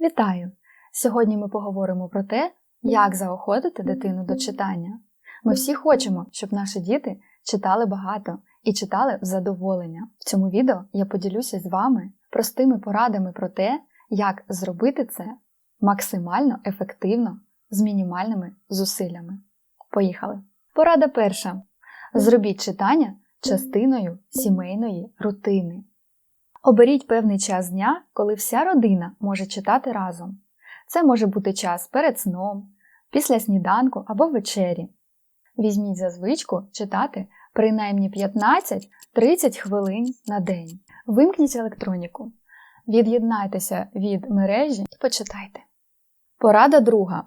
Вітаю! Сьогодні ми поговоримо про те, як заохотити дитину до читання. Ми всі хочемо, щоб наші діти читали багато і читали в задоволення. В цьому відео я поділюся з вами простими порадами про те, як зробити це максимально ефективно з мінімальними зусиллями. Поїхали! Порада перша: зробіть читання частиною сімейної рутини. Оберіть певний час дня, коли вся родина може читати разом. Це може бути час перед сном, після сніданку або вечері. Візьміть за звичку читати принаймні 15-30 хвилин на день. Вимкніть електроніку, від'єднайтеся від мережі і почитайте. Порада друга.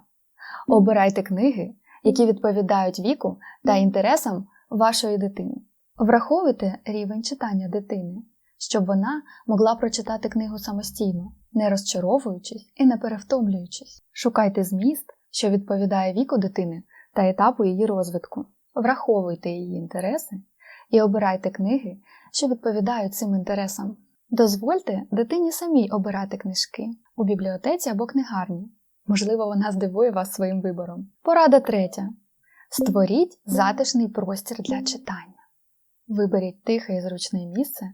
Обирайте книги, які відповідають віку та інтересам вашої дитини. Враховуйте рівень читання дитини щоб вона могла прочитати книгу самостійно, не розчаровуючись і не перевтомлюючись. Шукайте зміст, що відповідає віку дитини та етапу її розвитку. Враховуйте її інтереси і обирайте книги, що відповідають цим інтересам. Дозвольте дитині самій обирати книжки у бібліотеці або книгарні. Можливо, вона здивує вас своїм вибором. Порада третя. Створіть затишний простір для читання. Виберіть тихе і зручне місце,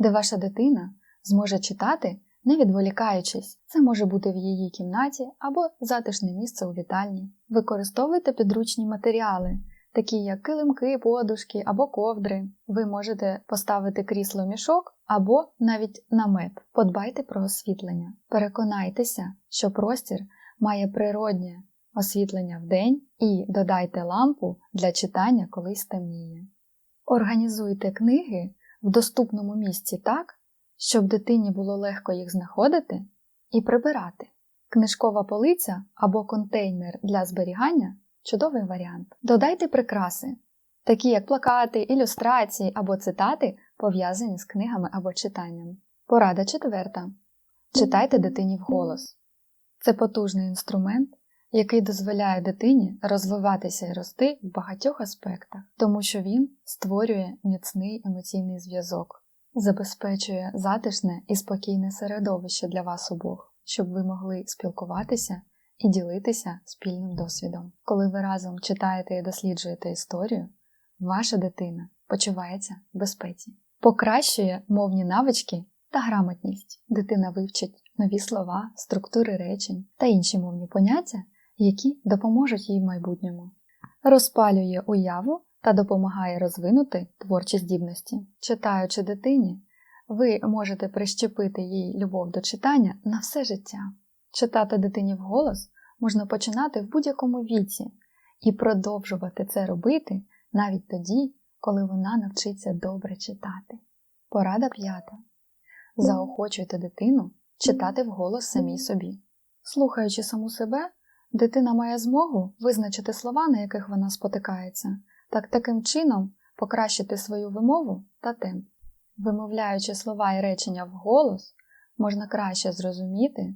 де ваша дитина зможе читати, не відволікаючись. Це може бути в її кімнаті або затишне місце у вітальні. Використовуйте підручні матеріали, такі як килимки, подушки або ковдри. Ви можете поставити крісло мішок або навіть намет. Подбайте про освітлення. Переконайтеся, що простір має природнє освітлення в день і додайте лампу для читання, коли стемніє. Організуйте книги в доступному місці так, щоб дитині було легко їх знаходити і прибирати. Книжкова полиця або контейнер для зберігання чудовий варіант. Додайте прикраси, такі як плакати, ілюстрації або цитати, пов'язані з книгами або читанням. Порада четверта. Читайте дитині вголос. Це потужний інструмент, який дозволяє дитині розвиватися і рости в багатьох аспектах, тому що він створює міцний емоційний зв'язок, забезпечує затишне і спокійне середовище для вас обох, щоб ви могли спілкуватися і ділитися спільним досвідом. Коли ви разом читаєте і досліджуєте історію, ваша дитина почувається в безпеці, покращує мовні навички та грамотність. Дитина вивчить нові слова, структури речень та інші мовні поняття, які допоможуть їй в майбутньому, розпалює уяву та допомагає розвинути творчі здібності. Читаючи дитині, ви можете прищепити їй любов до читання на все життя. Читати дитині вголос можна починати в будь-якому віці і продовжувати це робити навіть тоді, коли вона навчиться добре читати. Порада п'ята. Заохочуйте дитину читати вголос самій собі. Слухаючи саму себе, Дитина має змогу визначити слова, на яких вона спотикається, так таким чином покращити свою вимову та темп. Вимовляючи слова і речення вголос, можна краще зрозуміти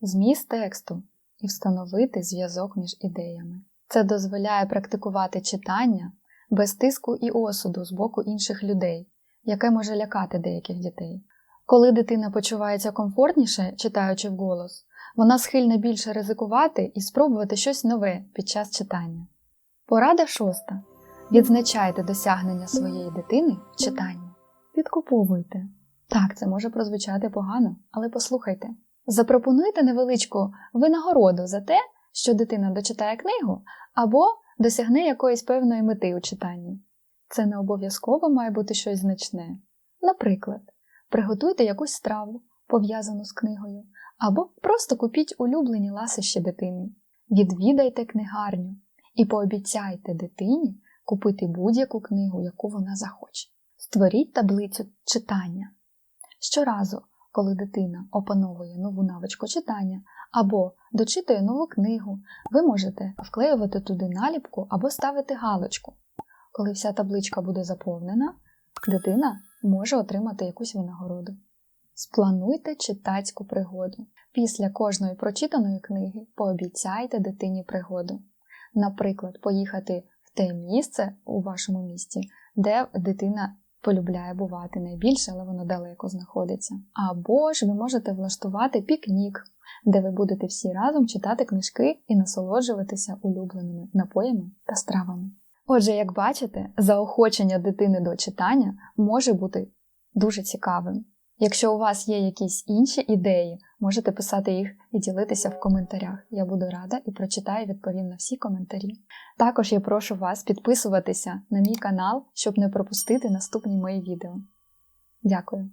зміст тексту і встановити зв'язок між ідеями. Це дозволяє практикувати читання без тиску і осуду з боку інших людей, яке може лякати деяких дітей. Коли дитина почувається комфортніше, читаючи вголос, вона схильна більше ризикувати і спробувати щось нове під час читання. Порада шоста. Відзначайте досягнення своєї дитини в читанні. Підкуповуйте. Так, це може прозвучати погано, але послухайте. Запропонуйте невеличку винагороду за те, що дитина дочитає книгу або досягне якоїсь певної мети у читанні. Це не обов'язково має бути щось значне. Наприклад, приготуйте якусь страву, пов'язану з книгою, або просто купіть улюблені ласощі дитини. Відвідайте книгарню і пообіцяйте дитині купити будь-яку книгу, яку вона захоче. Створіть таблицю читання. Щоразу, коли дитина опановує нову навичку читання або дочитує нову книгу, ви можете вклеювати туди наліпку або ставити галочку. Коли вся табличка буде заповнена, дитина може отримати якусь винагороду. Сплануйте читацьку пригоду. Після кожної прочитаної книги пообіцяйте дитині пригоду. Наприклад, поїхати в те місце у вашому місті, де дитина полюбляє бувати найбільше, але воно далеко знаходиться. Або ж ви можете влаштувати пікнік, де ви будете всі разом читати книжки і насолоджуватися улюбленими напоями та стравами. Отже, як бачите, заохочення дитини до читання може бути дуже цікавим. Якщо у вас є якісь інші ідеї, можете писати їх і ділитися в коментарях. Я буду рада і прочитаю і відповім на всі коментарі. Також я прошу вас підписуватися на мій канал, щоб не пропустити наступні мої відео. Дякую!